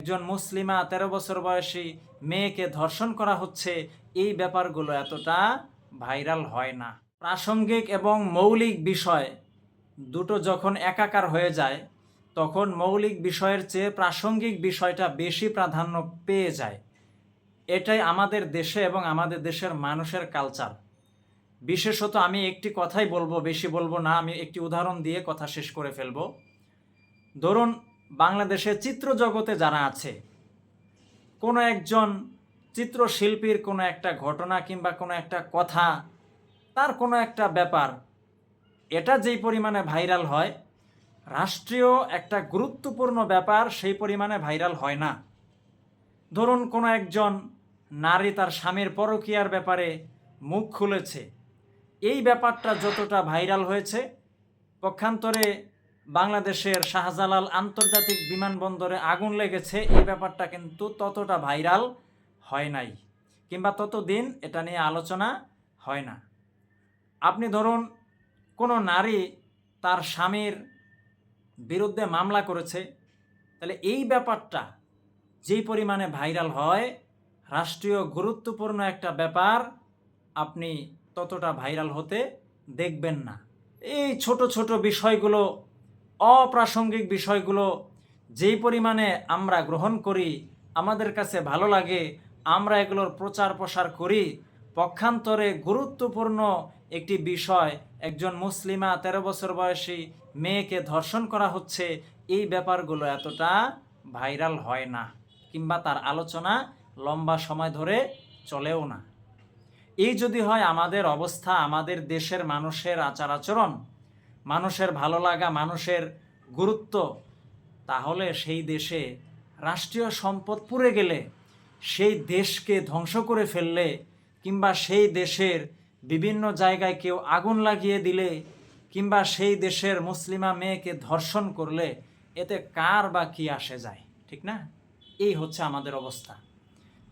একজন মুসলিমা তেরো বছর বয়সী মেয়েকে ধর্ষণ করা হচ্ছে, এই ব্যাপারগুলো এতটা ভাইরাল হয় না। প্রাসঙ্গিক এবং মৌলিক বিষয় দুটো যখন একাকার হয়ে যায়, তখন মৌলিক বিষয়ের চেয়ে প্রাসঙ্গিক বিষয়টা বেশি প্রাধান্য পেয়ে যায়। এটাই আমাদের দেশে এবং আমাদের দেশের মানুষের কালচার বিশেষত আমি একটি কথাই বলব, বেশি বলব না, আমি একটি উদাহরণ দিয়ে কথা শেষ করে ফেলব। ধরুন বাংলাদেশের চিত্র জগতে যারা আছে, কোনো একজন চিত্রশিল্পীর কোনো একটা ঘটনা কিংবা কোনো একটা কথা, তার কোনো একটা ব্যাপার, এটা যেই পরিমাণে ভাইরাল হয়, রাষ্ট্রীয় একটা গুরুত্বপূর্ণ ব্যাপার সেই পরিমাণে ভাইরাল হয় না। ধরুন কোনো একজন নারী তার স্বামীর পরকীয়ার ব্যাপারে মুখ খুলেছে। এই ব্যাপারটা যতটা ভাইরাল হয়েছে, পক্ষান্তরে বাংলাদেশের শাহজালাল আন্তর্জাতিক বিমানবন্দরে আগুন লেগেছে। এই ব্যাপারটা কিন্তু ততটা ভাইরাল হয় নাই, কিংবা ততদিন এটা নিয়ে আলোচনা হয় না। আপনি ধরুন, কোনো নারী তার স্বামীর বিরুদ্ধে মামলা করেছে, তাহলে এই ব্যাপারটা যেই পরিমাণে ভাইরাল হয়, রাষ্ট্রীয় গুরুত্বপূর্ণ একটা ব্যাপার, আপনি ততটা ভাইরাল হতে দেখবেন না। এই ছোট ছোট বিষয়গুলো অপ্রাসঙ্গিক বিষয়গুলো যেই পরিমাণে আমরা গ্রহণ করি, আমাদের কাছে ভালো লাগে, আমরা এগুলোর প্রচার প্রসার করি, পক্ষান্তরে গুরুত্বপূর্ণ একটি বিষয়, একজন মুসলিমা তেরো বছর বয়সী মেয়েকে ধর্ষণ করা হচ্ছে, এই ব্যাপারগুলো এতটা ভাইরাল হয় না, কিংবা তার আলোচনা লম্বা সময় ধরে চলেও না। এই যদি হয় আমাদের অবস্থা, আমাদের দেশের মানুষের আচার আচরণ মানুষের ভালো লাগা, মানুষের গুরুত্ব, তাহলে সেই দেশে রাষ্ট্রীয় সম্পদ পুড়ে গেলে, সেই দেশকে ধ্বংস করে ফেললে, কিংবা সেই দেশের বিভিন্ন জায়গায় কেউ আগুন লাগিয়ে দিলে, কিংবা সেই দেশের মুসলিমা মেয়েকে ধর্ষণ করলে, এতে কার বা কি আসে যায়? ঠিক না? এই হচ্ছে আমাদের অবস্থা।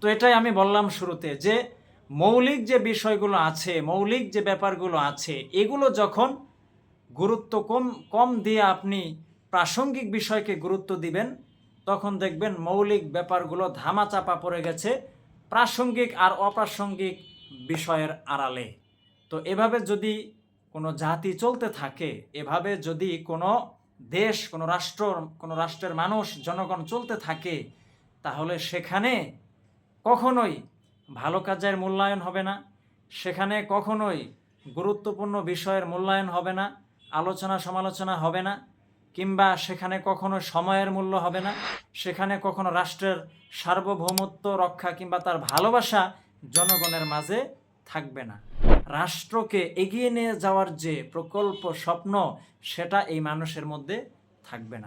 তো এটাই আমি বললাম শুরুতে যে, মৌলিক যে বিষয়গুলো আছে, মৌলিক যে ব্যাপারগুলো আছে, এগুলো যখন গুরুত্ব কম কম দিয়ে আপনি প্রাসঙ্গিক বিষয়কে গুরুত্ব দিবেন, তখন দেখবেন মৌলিক ব্যাপারগুলো ধামাচাপা পড়ে গেছে, প্রাসঙ্গিক আর অপ্রাসঙ্গিক বিষয়ের আড়ালে। তো এভাবে যদি কোনো জাতি চলতে থাকে, এভাবে যদি কোনো দেশ, কোনো রাষ্ট্র, কোনো রাষ্ট্রের মানুষ, জনগণ চলতে থাকে, তাহলে সেখানে কখনোই ভালো কাজের মূল্যায়ন হবে না, সেখানে কখনোই গুরুত্বপূর্ণ বিষয়ের মূল্যায়ন হবে না আলোচনা সমালোচনা হবে না, কিংবা সেখানে কখনো সময়ের মূল্য হবে না, সেখানে কখনো রাষ্ট্রের সার্বভৌমত্ব রক্ষা কিংবা তার ভালোবাসা জনগণের মাঝে থাকবে না। রাষ্ট্রকে এগিয়ে নিয়ে যাওয়ার যে প্রকল্প স্বপ্ন, সেটা এই মানুষের মধ্যে থাকবে না।